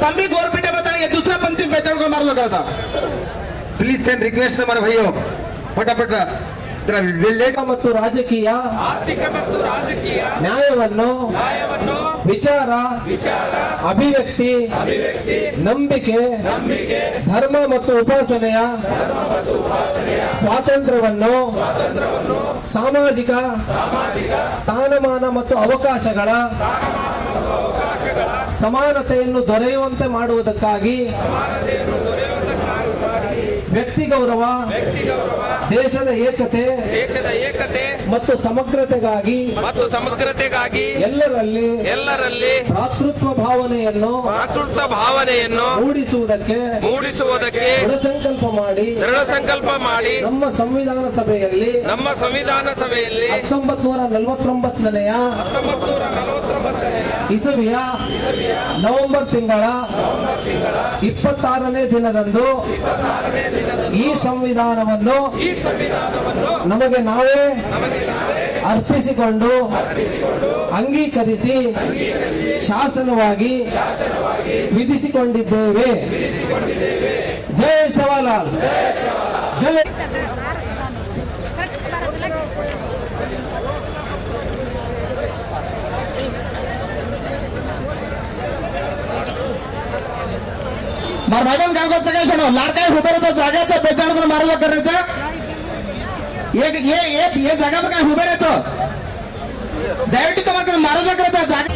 तंबी गोरपीटे प्रधान ये दूसरा पंथी पहचान को मार लगा था प्लीज सेंड रिक्वेस्ट हमारे भाइयों फटाफट जरा लेट ಮತ್ತು ರಾಜಕೀಯ ಆರ್ಥಿಕ ಮತ್ತು ರಾಜಕೀಯ ನ್ಯಾಯವನ್ನು ನ್ಯಾಯವನ್ನು ವಿಚಾರ ಅಭಿವ್ಯಕ್ತಿ ನಂಬಿಕೆ ಧರ್ಮ ಮತ್ತು ಉಪಾಸನೆಯ ಸ್ವಾತಂತ್ರ್ಯವನ್ನು ಸಾಮಾಜಿಕ ಸ್ಥಾನಮಾನ ಮತ್ತು ಅವಕಾಶಗಳ ಸಮಾನತೆಯನ್ನು ದೊರೆಯುವಂತೆ ಮಾಡುವುದಕ್ಕಾಗಿ ವ್ಯಕ್ತಿ ಗೌರವ ದೇಶದ ಏಕತೆ ದೇಶದ ಏಕತೆ ಮತ್ತು ಸಮಗ್ರತೆಗಾಗಿ ಮತ್ತು ಸಮಗ್ರತೆಗಾಗಿ ಎಲ್ಲರಲ್ಲಿ ಎಲ್ಲರಲ್ಲಿ ಭ್ರಾತೃತ್ವ ಭಾವನೆಯನ್ನು ಭಾತೃತ್ವ ಭಾವನೆಯನ್ನು ಮೂಡಿಸುವುದಕ್ಕೆ ಮೂಡಿಸುವುದಕ್ಕೆ ದೃಢ ಸಂಕಲ್ಪ ಮಾಡಿ ದೃಢ ಸಂಕಲ್ಪ ಮಾಡಿ ನಮ್ಮ ಸಂವಿಧಾನ ಸಭೆಯಲ್ಲಿ ನಮ್ಮ ಸಂವಿಧಾನ ಸಭೆಯಲ್ಲಿ ಹತ್ತೊಂಬತ್ ನೂರ ನಲವತ್ತೊಂಬತ್ತನೆಯ ಹತ್ತೊಂಬತ್ತು ನೂರ ನಲವತ್ತೊಂಬತ್ತನೇ ಇಸವಿಯ ನವೆಂಬರ್ ತಿಂಗಳ ಇಪ್ಪತ್ತಾರನೇ ದಿನದಂದು ಈ ಸಂವಿಧಾನವನ್ನು ನಮಗೆ ನಾವೇ ಅರ್ಪಿಸಿಕೊಂಡು ಅಂಗೀಕರಿಸಿ ಶಾಸನವಾಗಿ ವಿಧಿಸಿಕೊಂಡಿದ್ದೇವೆ. ಜಯ ಸವಾಲಾಲ್. ಜೈ बरं बाबा गावगावचं काय सोडव लाडकाय हुबेर जाग्याचं बेचाळ करून मारलं करायचं एक हे एक हे जागा पण काय हुबेर येतं दयावटी तुम्हाला मारलं करायचं जागा.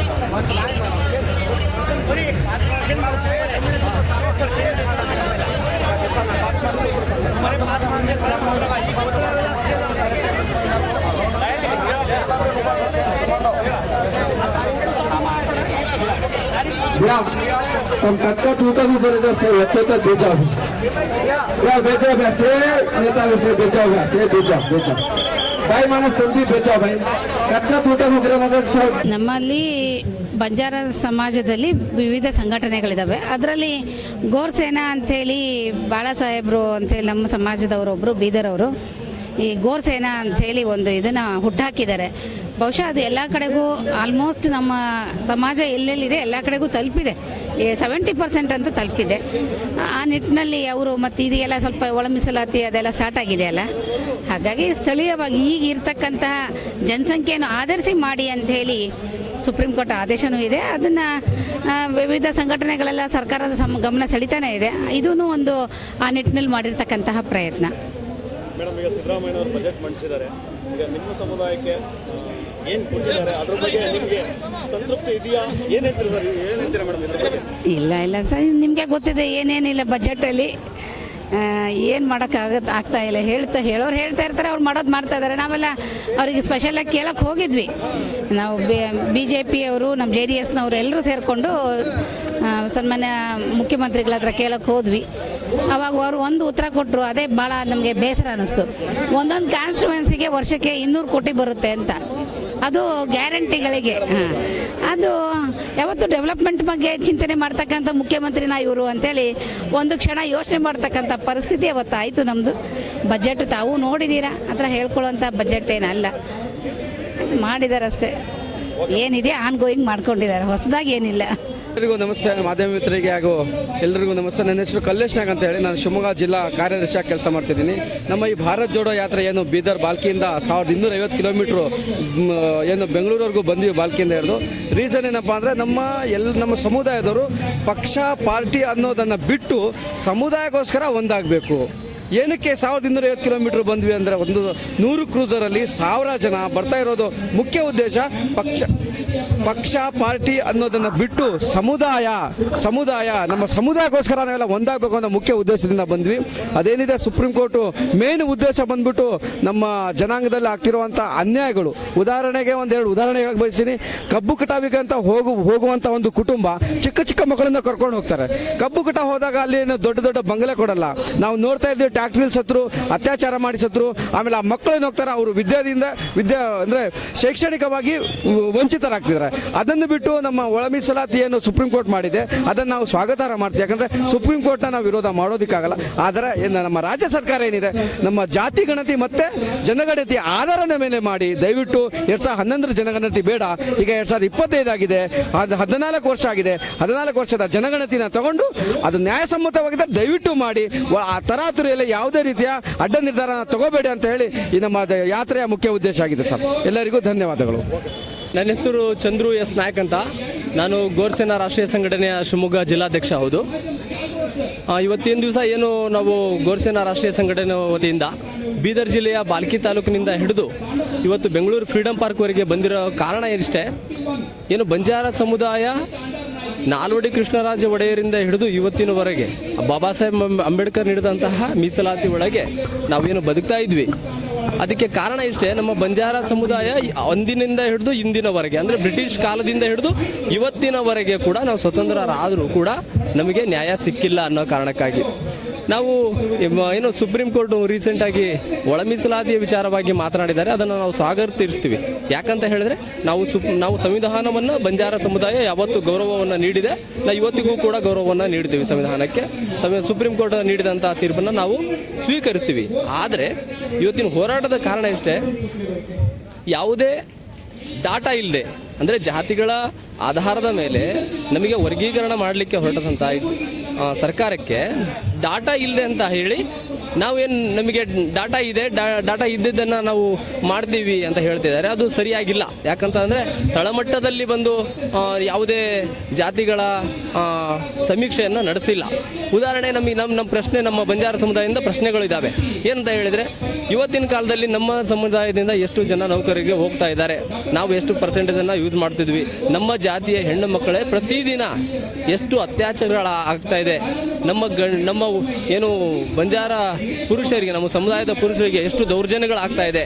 ತಮ್ಮ ತಕ್ಕ ಊಟನೂ ಬರೆದ ಎತ್ತೊತ್ತ ಬೇಜಾವು બેચાવ્યા છે નેતા વિશે બેચાવ્યા છે બેચાવ બેચાવ ભાઈ માણસ જલ્દી બેચાવ ભાઈ ಕಟ್ಟ ನಮ್ಮಲ್ಲಿ ಬಂಜಾರ ಸಮಾಜದಲ್ಲಿ ವಿವಿಧ ಸಂಘಟನೆಗಳಿದ್ದಾವೆ ಅದರಲ್ಲಿ ಗೋರ್ಸೇನಾ ಅಂಥೇಳಿ ಬಾಳಾ ಸಾಹೇಬರು ಅಂತೇಳಿ ನಮ್ಮ ಸಮಾಜದವರೊಬ್ಬರು ಅವರು. ಈ ಗೋರ್ಸೇನಾ ಹೇಳಿ ಒಂದು ಇದನ್ನು ಹುಟ್ಟಾಕಿದ್ದಾರೆ. ಬಹುಶಃ ಅದು ಎಲ್ಲ ಕಡೆಗೂ ಆಲ್ಮೋಸ್ಟ್ ನಮ್ಮ ಸಮಾಜ ಎಲ್ಲೆಲ್ಲಿದೆ ಎಲ್ಲ ಕಡೆಗೂ ತಲುಪಿದೆ. ಸೆವೆಂಟಿ ಪರ್ಸೆಂಟ್ ಅಂತೂ ತಲುಪಿದೆ. ಆ ನಿಟ್ಟಿನಲ್ಲಿ ಅವರು ಮತ್ತು ಇದೆಲ್ಲ ಸ್ವಲ್ಪ ಒಳಮಿಸಲಾತಿ ಅದೆಲ್ಲ ಸ್ಟಾರ್ಟ್ ಆಗಿದೆಯಲ್ಲ ಹಾಗಾಗಿ ಸ್ಥಳೀಯವಾಗಿ ಈಗ ಇರ್ತಕ್ಕಂತಹ ಜನಸಂಖ್ಯೆಯನ್ನು ಆಧರಿಸಿ ಮಾಡಿ ಅಂತ ಹೇಳಿ ಸುಪ್ರೀಂ ಕೋರ್ಟ್ ಆದೇಶನೂ ಇದೆ. ಅದನ್ನು ವಿವಿಧ ಸಂಘಟನೆಗಳೆಲ್ಲ ಸರ್ಕಾರದ ಸಮ, ಗಮನ ಸೆಳಿತಾನೆ ಇದೆ. ಇದೂ ಒಂದು ಆ ನಿಟ್ಟಿನಲ್ಲಿ ಮಾಡಿರ್ತಕ್ಕಂತಹ ಪ್ರಯತ್ನ. ಮೇಡಮ್, ಈಗ ಸಿದ್ದರಾಮಯ್ಯ ಅವರು ಬಜೆಟ್ ಮಂಡಿಸಿದ್ದಾರೆ. ಈಗ ನಿಮ್ಮ ಸಮುದಾಯಕ್ಕೆ ಏನು ಕೊಟ್ಟಿದ್ದಾರೆ? ಅದ್ರ ಬಗ್ಗೆ ನಿಮಗೆ ಸಂತೃಪ್ತಿ ಇದೆಯಾ? ಏನು ಹೇಳ್ತೀರಾ ಸರ್? ಏನು ಹೇಳ್ತೀರಾ ಮೇಡಮ್ ಇದ್ರ ಬಗ್ಗೆ? ಇಲ್ಲ ಇಲ್ಲ ಸರ್, ನಿಮಗೆ ಗೊತ್ತಿದೆ, ಏನೇನಿಲ್ಲ ಬಜೆಟಲ್ಲಿ ಏನು ಮಾಡೋಕ್ಕಾಗತ್ತೆ ಆಗ್ತಾ ಇಲ್ಲ. ಹೇಳ್ತಾ, ಹೇಳೋರು ಹೇಳ್ತಾ ಇರ್ತಾರೆ, ಅವ್ರು ಮಾಡೋದು ಮಾಡ್ತಾ ಇದ್ದಾರೆ. ನಾವೆಲ್ಲ ಅವರಿಗೆ ಸ್ಪೆಷಲಾಗಿ ಕೇಳಕ್ಕೆ ಹೋಗಿದ್ವಿ. ನಾವು ಬಿ ಜೆ ಪಿಯವರು ನಮ್ಮ ಜೆ ಡಿ ಎಸ್ನವರು ಎಲ್ಲರೂ ಸೇರಿಕೊಂಡು ಸನ್ಮಾನ್ಯ ಮುಖ್ಯಮಂತ್ರಿಗಳ ಹತ್ರ ಕೇಳೋಕ್ಕೆ ಹೋದ್ವಿ. ಅವಾಗ ಅವರು ಒಂದು ಉತ್ತರ ಕೊಟ್ಟರು ಅದೇ ಭಾಳ ನಮಗೆ ಬೇಸರ ಅನ್ನಿಸ್ತು ಒಂದೊಂದು ಕಾನ್ಸ್ಟಿಟ್ಯೂನ್ಸಿಗೆ ವರ್ಷಕ್ಕೆ ಇನ್ನೂರು ಕೋಟಿ ಬರುತ್ತೆ ಅಂತ. ಅದು ಗ್ಯಾರಂಟಿಗಳಿಗೆ. ಅದು ಯಾವತ್ತು ಡೆವಲಪ್ಮೆಂಟ್ ಬಗ್ಗೆ ಚಿಂತನೆ ಮಾಡ್ತಕ್ಕಂಥ ಮುಖ್ಯಮಂತ್ರಿನ ಇವರು ಅಂತೇಳಿ ಒಂದು ಕ್ಷಣ ಯೋಚನೆ ಮಾಡ್ತಕ್ಕಂಥ ಪರಿಸ್ಥಿತಿ ಅವತ್ತಾಯಿತು ನಮ್ಮದು ಬಜೆಟ್ ತಾವು ನೋಡಿದ್ದೀರಾ ಹತ್ರ ಹೇಳ್ಕೊಳ್ಳೋಂಥ ಬಜೆಟ್ ಏನಲ್ಲ. ಮಾಡಿದ್ದಾರೆ ಅಷ್ಟೇ ಏನಿದೆ ಆನ್ ಗೋಯಿಂಗ್ ಮಾಡ್ಕೊಂಡಿದ್ದಾರೆ. ಹೊಸದಾಗಿ ಏನಿಲ್ಲ. ಎಲ್ಲರಿಗೂ ನಮಸ್ತೆ. ಮಾಧ್ಯಮ ಮಿತ್ರರಿಗೆ ಹಾಗೂ ಎಲ್ಲರಿಗೂ ನಮಸ್ತೆ. ನನ್ನ ಹೆಸರು ಕಲ್ಲೇಶ್ ನಾಗ್ ಅಂತ ಹೇಳಿ ನಾನು ಶಿವಮೊಗ್ಗ ಜಿಲ್ಲಾ ಕಾರ್ಯದರ್ಶಿಯಾಗಿ ಕೆಲಸ ಮಾಡ್ತಿದ್ದೀನಿ. ನಮ್ಮ ಈ ಭಾರತ್ ಜೋಡೋ ಯಾತ್ರೆ ಏನು ಬೀದರ್ ಬಾಲ್ಕಿಯಿಂದ ಸಾವಿರದ ಇನ್ನೂರ ಐವತ್ತು ಕಿಲೋಮೀಟ್ರು ಏನು ಬೆಂಗಳೂರವರೆಗೂ ಬಂದ್ವಿ ಬಾಲ್ಕಿಯಿಂದ ಹಿಡಿದು. ರೀಸನ್ ಏನಪ್ಪ ಅಂದರೆ ನಮ್ಮ ಎಲ್, ನಮ್ಮ ಸಮುದಾಯದವರು ಪಕ್ಷ, ಪಾರ್ಟಿ ಅನ್ನೋದನ್ನು ಬಿಟ್ಟು ಸಮುದಾಯಕ್ಕೋಸ್ಕರ ಒಂದಾಗಬೇಕು. ಏನಕ್ಕೆ ಸಾವಿರದ ಇನ್ನೂರ ಐವತ್ತು ಕಿಲೋಮೀಟರ್ ಬಂದ್ವಿ ಅಂದರೆ ಒಂದು ನೂರು ಕ್ರೂಸರಲ್ಲಿ ಸಾವಿರ ಜನ ಬರ್ತಾ ಇರೋದು ಮುಖ್ಯ ಉದ್ದೇಶ ಪಕ್ಷ. ಪಕ್ಷ, ಪಾರ್ಟಿ ಅನ್ನೋದನ್ನ ಬಿಟ್ಟು ಸಮುದಾಯ ಸಮುದಾಯ, ನಮ್ಮ ಸಮುದಾಯಕ್ಕೋಸ್ಕರ ನಾವೆಲ್ಲ ಒಂದಾಗಬೇಕು ಅನ್ನೋ ಮುಖ್ಯ ಉದ್ದೇಶದಿಂದ ಬಂದ್ವಿ. ಅದೇನಿದೆ ಸುಪ್ರೀಂ ಕೋರ್ಟು ಮೇನ್ ಉದ್ದೇಶ ಬಂದ್ಬಿಟ್ಟು ನಮ್ಮ ಜನಾಂಗದಲ್ಲಿ ಆಗ್ತಿರುವಂಥ ಅನ್ಯಾಯಗಳು. ಉದಾಹರಣೆಗೆ ಒಂದೆರಡು ಉದಾಹರಣೆ ಹೇಳಕ್ ಬಯಸ್ತೀನಿ. ಕಬ್ಬು ಕಟಾವಿಗೆ ಅಂತ ಹೋಗು ಹೋಗುವಂಥ ಒಂದು ಕುಟುಂಬ ಚಿಕ್ಕ ಚಿಕ್ಕ ಮಕ್ಕಳನ್ನ ಕರ್ಕೊಂಡು ಹೋಗ್ತಾರೆ. ಕಬ್ಬು ಕಟಾ ಹೋದಾಗ ಅಲ್ಲಿ ಏನು ದೊಡ್ಡ ದೊಡ್ಡ ಬಂಗಲೆ ಕೊಡಲ್ಲ. ನಾವು ನೋಡ್ತಾ ಇದ್ದೀವಿ, ಟ್ಯಾಕ್ಟ್ರಿಲ್ ಸತ್ರು, ಅತ್ಯಾಚಾರ ಮಾಡಿ ಸತ್ರು ಆಮೇಲೆ ಆ ಮಕ್ಕಳೇನು ಹೋಗ್ತಾರೆ? ಅವರು ವಿದ್ಯಾದಿಂದ, ವಿದ್ಯಾ ಅಂದರೆ ಶೈಕ್ಷಣಿಕವಾಗಿ ವಂಚಿತರಾಗ್ತಿದ್ದಾರೆ ಅದನ್ನು ಬಿಟ್ಟು ನಮ್ಮ ಒಳ ಮೀಸಲಾತಿ ಏನು ಸುಪ್ರೀಂ ಕೋರ್ಟ್ ಮಾಡಿದೆ. ಅದನ್ನು ನಾವು ಸ್ವಾಗತಾರ ಮಾಡ್ತೀವಿ. ಯಾಕಂದ್ರೆ ಸುಪ್ರೀಂ ಕೋರ್ಟ್ನ ನಾವು ವಿರೋಧ ಮಾಡೋದಕ್ಕಾಗಲ್ಲ. ಆದರೆ ನಮ್ಮ ರಾಜ್ಯ ಸರ್ಕಾರ ಏನಿದೆ? ನಮ್ಮ ಜಾತಿ ಗಣತಿ ಮತ್ತೆ ಜನಗಣತಿ ಆಧಾರದ ಮೇಲೆ ಮಾಡಿ ದಯವಿಟ್ಟು ಎರಡ್ ಸಾವಿರದ ಹನ್ನೊಂದರ ಜನಗಣತಿ ಬೇಡ. ಈಗ ಎರಡ್ ಸಾವಿರದ ಇಪ್ಪತ್ತೈದು ಆಗಿದೆ. ಅದು ಹದಿನಾಲ್ಕು ವರ್ಷ ಆಗಿದೆ. ಹದಿನಾಲ್ಕು ವರ್ಷದ ಜನಗಣತಿನ ತಗೊಂಡು ಅದು ನ್ಯಾಯಸಮ್ಮತವಾಗಿದೆ. ದಯವಿಟ್ಟು ಮಾಡಿ. ಆ ತರಾತುರಿಯಲ್ಲಿ ಯಾವುದೇ ರೀತಿಯ ಅಡ್ಡ ನಿರ್ಧಾರ ತಗೋಬೇಡಿ ಅಂತ ಹೇಳಿ ಈ ನಮ್ಮ ಯಾತ್ರೆಯ ಮುಖ್ಯ ಉದ್ದೇಶ ಆಗಿದೆ ಸರ್. ಎಲ್ಲರಿಗೂ ಧನ್ಯವಾದಗಳು. ನನ್ನ ಹೆಸರು ಚಂದ್ರು ಎಸ್ ನಾಯಕ್ ಅಂತ. ನಾನು ಗೋರ್ಸೇನಾ ರಾಷ್ಟ್ರೀಯ ಸಂಘಟನೆಯ ಶಿವಮೊಗ್ಗ ಜಿಲ್ಲಾಧ್ಯಕ್ಷ ಹೌದು. ಇವತ್ತಿನ ದಿವಸ ಏನು ನಾವು ಗೋರ್ಸೇನಾ ರಾಷ್ಟ್ರೀಯ ಸಂಘಟನೆ ವತಿಯಿಂದ ಬೀದರ್ ಜಿಲ್ಲೆಯ ಬಾಲ್ಕಿ ತಾಲೂಕಿನಿಂದ ಹಿಡಿದು ಇವತ್ತು ಬೆಂಗಳೂರು ಫ್ರೀಡಂ ಪಾರ್ಕ್ವರೆಗೆ ಬಂದಿರೋ ಕಾರಣ ಇಷ್ಟೇ ಏನು ಬಂಜಾರ ಸಮುದಾಯ ನಾಲ್ವಡಿ ಕೃಷ್ಣರಾಜ ಒಡೆಯರಿಂದ ಹಿಡಿದು ಇವತ್ತಿನವರೆಗೆ ಬಾಬಾ ಸಾಹೇಬ್ ಅಂಬೇಡ್ಕರ್ ನೀಡಿದಂತಹ ಮೀಸಲಾತಿ ಒಳಗೆ ನಾವೇನು ಬದುಕ್ತಾ ಇದ್ವಿ. ಅದಕ್ಕೆ ಕಾರಣ ಇಷ್ಟೇ, ನಮ್ಮ ಬಂಜಾರ ಸಮುದಾಯ ಅಂದಿನಿಂದ ಹಿಡಿದು ಇಂದಿನವರೆಗೆ, ಅಂದರೆ ಬ್ರಿಟಿಷ್ ಕಾಲದಿಂದ ಹಿಡಿದು ಇವತ್ತಿನವರೆಗೆ ಕೂಡ ನಾವು ಸ್ವತಂತ್ರರಾದರೂ ಕೂಡ ನಮಗೆ ನ್ಯಾಯ ಸಿಕ್ಕಿಲ್ಲ ಅನ್ನೋ ಕಾರಣಕ್ಕಾಗಿ. ನಾವು ಏನು ಸುಪ್ರೀಂ ಕೋರ್ಟ್ ರೀಸೆಂಟಾಗಿ ಆಗಿ ಮೀಸಲಾತಿಯ ವಿಚಾರವಾಗಿ ಮಾತನಾಡಿದ್ದಾರೆ. ಅದನ್ನು ನಾವು ಸ್ವಾಗತಿಸ್ತೀವಿ ಯಾಕಂತ ಹೇಳಿದ್ರೆ ನಾವು ಸುಪ್ ನಾವು ಸಂವಿಧಾನವನ್ನು ಬಂಜಾರ ಸಮುದಾಯ ಯಾವತ್ತು ಗೌರವವನ್ನು ನೀಡಿದೆ. ನಾವು ಇವತ್ತಿಗೂ ಕೂಡ ಗೌರವವನ್ನು ನೀಡ್ತೀವಿ ಸಂವಿಧಾನಕ್ಕೆ. ಸಂವಿ- ಸುಪ್ರೀಂ ಕೋರ್ಟ್ ನೀಡಿದಂತಹ ತೀರ್ಪನ್ನು ನಾವು ಸ್ವೀಕರಿಸ್ತೀವಿ. ಆದರೆ ಇವತ್ತಿನ ಹೋರಾಟದ ಕಾರಣ ಇಷ್ಟೇ ಯಾವುದೇ ಡಾಟಾ ಇಲ್ಲದೆ ಅಂದರೆ ಜಾತಿಗಳ ಆಧಾರದ ಮೇಲೆ ನಮಗೆ ವರ್ಗೀಕರಣ ಮಾಡಲಿಕ್ಕೆ ಹೊರಟದಂಥ ಆ, ಸರ್ಕಾರಕ್ಕೆ ಡಾಟಾ ಇಲ್ಲದೆ ಅಂತ ಹೇಳಿ ನಾವೇನು ನಮಗೆ ಡಾಟಾ ಇದೆ ಡಾಟಾ ಇದ್ದಿದ್ದನ್ನು ನಾವು ಮಾಡ್ತೀವಿ ಅಂತ ಹೇಳ್ತಿದ್ದಾರೆ. ಅದು ಸರಿಯಾಗಿಲ್ಲ. ಯಾಕಂತಂದರೆ ತಳಮಟ್ಟದಲ್ಲಿ ಬಂದು ಯಾವುದೇ ಜಾತಿಗಳ ಸಮೀಕ್ಷೆಯನ್ನು ನಡೆಸಿಲ್ಲ. ಉದಾಹರಣೆ ನಮಗೆ ನಮ್ಮ ನಮ್ಮ ಪ್ರಶ್ನೆ ನಮ್ಮ ಬಂಜಾರ ಸಮುದಾಯದಿಂದ ಪ್ರಶ್ನೆಗಳಿದ್ದಾವೆ ಏನಂತ ಹೇಳಿದರೆ, ಇವತ್ತಿನ ಕಾಲದಲ್ಲಿ ನಮ್ಮ ಸಮುದಾಯದಿಂದ ಎಷ್ಟು ಜನ ನೌಕರಿಗೆ ಹೋಗ್ತಾ ಇದ್ದಾರೆ? ನಾವು ಎಷ್ಟು ಪರ್ಸೆಂಟೇಜನ್ನು ಯೂಸ್ ಮಾಡ್ತಿದ್ವಿ? ನಮ್ಮ ಜಾತಿಯ ಹೆಣ್ಣು ಮಕ್ಕಳೇ ಪ್ರತಿದಿನ ಎಷ್ಟು ಅತ್ಯಾಚಾರಗಳ ಆಗ್ತಾ ಇದೆ? ನಮ್ಮ ಗಣ್ ನಮ್ಮ ಏನು ಬಂಜಾರ ಪುರುಷರಿಗೆ ನಮ್ಮ ಸಮುದಾಯದ ಪುರುಷರಿಗೆ ಎಷ್ಟು ದೌರ್ಜನ್ಯಗಳಾಗ್ತಾ ಇದೆ.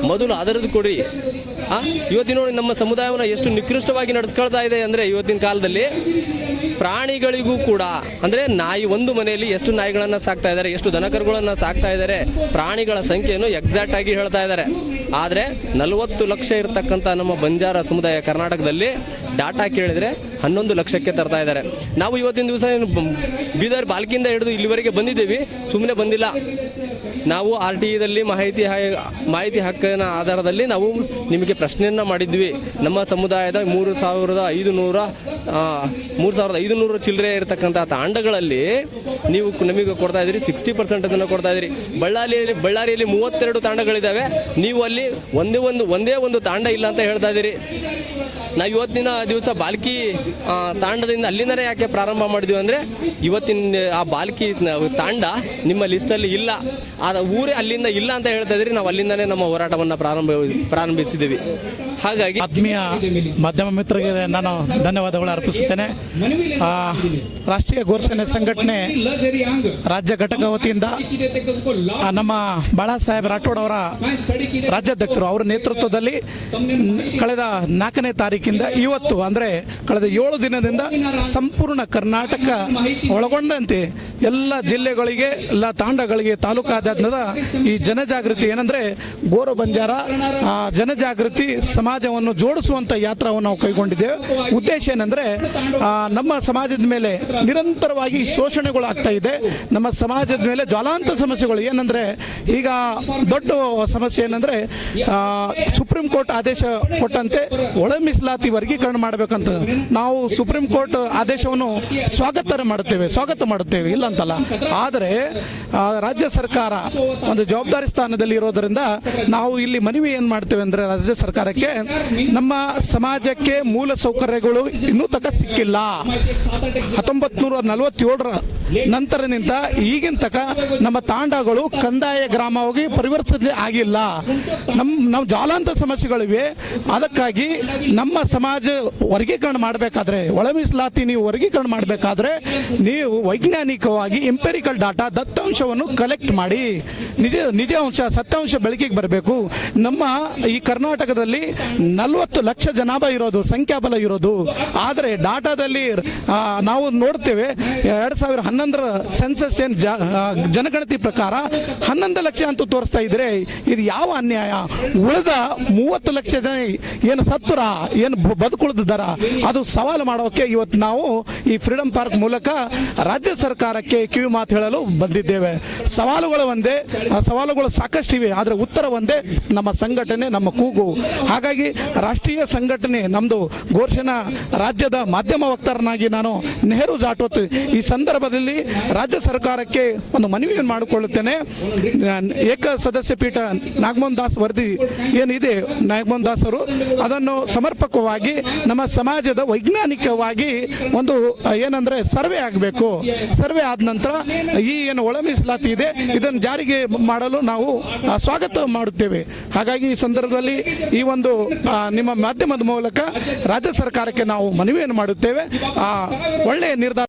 ಮೊದಲು ಅದರದ್ದು ಕೊಡಿ. ಇವತ್ತಿನ ನೋಡಿ ನಮ್ಮ ಸಮುದಾಯವನ್ನು ಎಷ್ಟು ನಿಕೃಷ್ಟವಾಗಿ ನಡೆಸ್ಕೊಳ್ತಾ ಇದೆ ಅಂದರೆ ಇವತ್ತಿನ ಕಾಲದಲ್ಲಿ ಪ್ರಾಣಿಗಳಿಗೂ ಕೂಡ, ಅಂದರೆ ನಾಯಿ ಒಂದು ಮನೆಯಲ್ಲಿ ಎಷ್ಟು ನಾಯಿಗಳನ್ನು ಸಾಕ್ತಾ ಇದ್ದಾರೆ, ಎಷ್ಟು ದನಕರುಗಳನ್ನು ಸಾಕ್ತಾ ಇದ್ದಾರೆ, ಪ್ರಾಣಿಗಳ ಸಂಖ್ಯೆಯನ್ನು ಎಕ್ಸಾಕ್ಟ್ ಆಗಿ ಹೇಳ್ತಾ ಇದ್ದಾರೆ. ಆದರೆ ನಲವತ್ತು ಲಕ್ಷ ಇರತಕ್ಕಂಥ ನಮ್ಮ ಬಂಜಾರ ಸಮುದಾಯ ಕರ್ನಾಟಕದಲ್ಲಿ ಡಾಟಾ ಕೇಳಿದರೆ ಹನ್ನೊಂದು ಲಕ್ಷಕ್ಕೆ ತರ್ತಾ ಇದ್ದಾರೆ. ನಾವು ಇವತ್ತಿನ ದಿವಸ ಬೀದರ್ ಬಾಲ್ಕಿಯಿಂದ ಹಿಡಿದು ಇಲ್ಲಿವರೆಗೆ ಬಂದಿದ್ದೀವಿ ಸುಮ್ಮನೆ ಬಂದಿಲ್ಲ. ನಾವು ಆರ್ ಟಿ ಇದಲ್ಲಿ ಮಾಹಿತಿ ಮಾಹಿತಿ ಹಕ್ಕಿನ ಆಧಾರದಲ್ಲಿ ನಾವು ನಿಮಗೆ ಪ್ರಶ್ನೆಯನ್ನು ಮಾಡಿದ್ವಿ. ನಮ್ಮ ಸಮುದಾಯದ ಮೂರು ಸಾವಿರದ ಐದು ನೂರ ಮೂರು ಸಾವಿರದ ಐದು ನೂರು ಚಿಲ್ಲರೆ ಇರತಕ್ಕಂಥ ತಾಂಡಗಳಲ್ಲಿ ನೀವು ನಿಮಗೆ ನಮಗೆ ಕೊಡ್ತಾ ಇದ್ದೀರಿ ಸಿಕ್ಸ್ಟಿ ಪರ್ಸೆಂಟ್ ಅದನ್ನು ಕೊಡ್ತಾ ಇದ್ದೀರಿ. ಬಳ್ಳಾರಿಯಲ್ಲಿ ಬಳ್ಳಾರಿಯಲ್ಲಿ ಮೂವತ್ತೆರಡು ತಾಂಡಗಳಿದ್ದಾವೆ. ನೀವು ಅಲ್ಲಿ ಒಂದೇ ಒಂದು ಒಂದೇ ಒಂದು ತಾಂಡ ಇಲ್ಲ ಅಂತ ಹೇಳ್ತಾ ಇದ್ದೀರಿ. ನಾವು ಇವತ್ತಿನ ದಿವಸ ಬಾಲ್ಕಿ ತಾಂಡದಿಂದ ಅಲ್ಲಿಂದನೇ ಯಾಕೆ ಪ್ರಾರಂಭ ಮಾಡಿದ್ವಿ ಅಂದರೆ ಇವತ್ತಿನ, ಆ ಬಾಲ್ಕಿ ತಾಂಡ ನಿಮ್ಮ ಲಿಸ್ಟಲ್ಲಿ ಇಲ್ಲ. ಆದ ಊರೇ ಅಲ್ಲಿಂದ ಇಲ್ಲ ಅಂತ ಹೇಳ್ತಾ ಇದ್ರಿ, ನಾವು ಅಲ್ಲಿಂದನೇ ನಮ್ಮ ಹೋರಾಟವನ್ನು ಪ್ರಾರಂಭ ಪ್ರಾರಂಭಿಸಿದ್ದೀವಿ ಹಾಗಾಗಿ ಆತ್ಮೀಯ ಮಾಧ್ಯಮ ಮಿತ್ರರಿಗೆ ನಾನು ಧನ್ಯವಾದಗಳು ಅರ್ಪಿಸುತ್ತೇನೆ. ರಾಷ್ಟ್ರೀಯ ಗೋರ್ಸೇನೆ ಸಂಘಟನೆ ರಾಜ್ಯ ಘಟಕ ವತಿಯಿಂದ ನಮ್ಮ ಬಾಳಾ ಸಾಹೇಬ್ ರಾಠೋಡ್ ಅವರ ರಾಜ್ಯಾಧ್ಯಕ್ಷರು ಅವರ ನೇತೃತ್ವದಲ್ಲಿ ಕಳೆದ ನಾಲ್ಕನೇ ತಾರೀಕಿಂದ ಇವತ್ತು ಅಂದ್ರೆ ಕಳೆದ ಏಳು ದಿನದಿಂದ ಸಂಪೂರ್ಣ ಕರ್ನಾಟಕ ಒಳಗೊಂಡಂತೆ ಎಲ್ಲ ಜಿಲ್ಲೆಗಳಿಗೆ, ಎಲ್ಲ ತಾಂಡಗಳಿಗೆ, ತಾಲೂಕಾದ್ಯಂತದ ಈ ಜನಜಾಗೃತಿ ಏನಂದ್ರೆ ಗೋರು ಬಂಜಾರ ಜನಜಾಗೃತಿ ಸಮಾಜವನ್ನು ಜೋಡಿಸುವಂತ ಯಾತ್ರಾವನ್ನು ನಾವು ಕೈಗೊಂಡಿದ್ದೇವೆ. ಉದ್ದೇಶ ಏನಂದ್ರೆ ನಮ್ಮ ಸಮಾಜದ ಮೇಲೆ ನಿರಂತರವಾಗಿ ಶೋಷಣೆಗಳು ಆಗ್ತಾ ಇದೆ. ನಮ್ಮ ಸಮಾಜದ ಮೇಲೆ ಜ್ವಾಲಾಂತ ಸಮಸ್ಯೆಗಳು ಏನಂದ್ರೆ, ಈಗ ದೊಡ್ಡ ಸಮಸ್ಯೆ ಏನಂದ್ರೆ ಸುಪ್ರೀಂ ಕೋರ್ಟ್ ಆದೇಶ ಕೊಟ್ಟಂತೆ ಒಳ ವರ್ಗೀಕರಣ ಮಾಡಬೇಕಂತ ನಾವು ಸುಪ್ರೀಂ ಕೋರ್ಟ್ ಆದೇಶವನ್ನು ಸ್ವಾಗತ ಮಾಡುತ್ತೇವೆ ಸ್ವಾಗತ ಮಾಡುತ್ತೇವೆ, ಇಲ್ಲ ಅಂತಲ್ಲ. ಆದರೆ ರಾಜ್ಯ ಸರ್ಕಾರ ಒಂದು ಜವಾಬ್ದಾರಿ ಸ್ಥಾನದಲ್ಲಿ ಇರೋದರಿಂದ ನಾವು ಇಲ್ಲಿ ಮನವಿ ಏನು ಮಾಡ್ತೇವೆ ಅಂದ್ರೆ ರಾಜ್ಯ ಸರ್ಕಾರಕ್ಕೆ ನಮ್ಮ ಸಮಾಜಕ್ಕೆ ಮೂಲ ಸೌಕರ್ಯಗಳು ಇನ್ನೂ ತಕ ಸಿಕ್ಕಿಲ್ಲ. ಹತ್ತೊಂಬತ್ ನೂರ ನಲವತ್ತೇಳರ ನಂತರನಿಂದ ಈಗಿನ ತಕ ನಮ್ಮ ತಾಂಡಗಳು ಕಂದಾಯ ಗ್ರಾಮವಾಗಿ ಪರಿವರ್ತನೆ ಆಗಿಲ್ಲ. ನಮ್ಮ ನಾವು ಜಾಲಾಂತ ಸಮಸ್ಯೆಗಳಿವೆ. ಅದಕ್ಕಾಗಿ ನಮ್ಮ ಸಮಾಜ ವರ್ಗೀಕರಣ ಮಾಡಬೇಕಾದ್ರೆ ಒಳ ಮೀಸಲಾತಿ ನೀವು ವರ್ಗೀಕರಣ ಮಾಡಬೇಕಾದ್ರೆ ನೀವು ವೈಜ್ಞಾನಿಕವಾಗಿ ಇಂಪೆರಿಕಲ್ ಡಾಟಾ ದತ್ತಾಂಶವನ್ನು ಕಲೆಕ್ಟ್ ಮಾಡಿ, ನಿಜ ನಿಜ ಅಂಶ ಸತ್ಯಾಂಶ ಬೆಳಕಿಗೆ ಬರಬೇಕು. ನಮ್ಮ ಈ ಕರ್ನಾಟಕದಲ್ಲಿ ನಲವತ್ತು ಲಕ್ಷ ಜನಾಭ ಇರೋದು, ಸಂಖ್ಯಾಬಲ ಇರೋದು. ಆದರೆ ಡಾಟಾದಲ್ಲಿ ನಾವು ನೋಡ್ತೇವೆ, ಎರಡು ಸಾವಿರ ಹನ್ನೊಂದರ ಸೆನ್ಸಸ್ ಏನು ಜನಗಣತಿ ಪ್ರಕಾರ ಹನ್ನೊಂದು ಲಕ್ಷ ಅಂತ ತೋರಿಸ್ತಾ ಇದ್ರೆ ಇದು ಯಾವ ಅನ್ಯಾಯ? ಉಳಿದ ಮೂವತ್ತು ಲಕ್ಷ ಜನ ಏನು ಸತ್ತುರ? ಏನು ಬದುಕುಳಿದಿದ್ದಾರ ಅದು ಸವಾಲು ಮಾಡೋಕೆ ಇವತ್ತು ನಾವು ಈ ಫ್ರೀಡಂ ಪಾರ್ಕ್ ಮೂಲಕ ರಾಜ್ಯ ಸರ್ಕಾರಕ್ಕೆ ಕಿವಿ ಮಾತು ಹೇಳಲು ಬಂದಿದ್ದೇವೆ. ಸವಾಲುಗಳು ಒಂದೇ, ಆ ಸವಾಲುಗಳು ಸಾಕಷ್ಟಿವೆ ಆದರೆ ಉತ್ತರ ಒಂದೇ, ನಮ್ಮ ಸಂಘಟನೆ, ನಮ್ಮ ಕೂಗು. ಹಾಗಾಗಿ ರಾಷ್ಟ್ರೀಯ ಸಂಘಟನೆ ನಮ್ಮದು ಘೋಷಣ ರಾಜ್ಯದ ಮಾಧ್ಯಮ ವಕ್ತಾರನಾಗಿ ನಾನು ನೆಹರು ಜಾಟೋತ್, ಈ ಸಂದರ್ಭದಲ್ಲಿ ರಾಜ್ಯ ಸರ್ಕಾರಕ್ಕೆ ಒಂದು ಮನವಿಯನ್ನು ಮಾಡಿಕೊಳ್ಳುತ್ತೇನೆ. ಏಕ ಸದಸ್ಯ ಪೀಠ ನಾಗಮೋಹನ್ ದಾಸ್ ವರದಿ ಏನಿದೆ, ನಾಗಮೋಹನ್ ದಾಸ್ ಅವರು, ಅದನ್ನು ಸಮರ್ಪಕವಾಗಿ ನಮ್ಮ ಸಮಾಜದ ವೈಜ್ಞಾನಿಕವಾಗಿ ಒಂದು ಏನಂದ್ರೆ ಸರ್ವೆ ಆಗಬೇಕು. ಸರ್ವೆ ಆದ ನಂತರ ಈ ಏನು ಒಳ ಮೀಸಲಾತಿ ಇದೆ, ಇದನ್ನು ಜಾರಿಗೆ ಮಾಡಲು ನಾವು ಸ್ವಾಗತ ಮಾಡುತ್ತೇವೆ. ಹಾಗಾಗಿ ಈ ಸಂದರ್ಭದಲ್ಲಿ ಈ ಒಂದು ನಿಮ್ಮ ಮಾಧ್ಯಮದ ಮೂಲಕ ರಾಜ್ಯ ಸರ್ಕಾರಕ್ಕೆ ನಾವು ಮನವಿಯನ್ನು ಮಾಡುತ್ತೇವೆ. ಒಳ್ಳೆಯ ನಿರ್ಧಾರ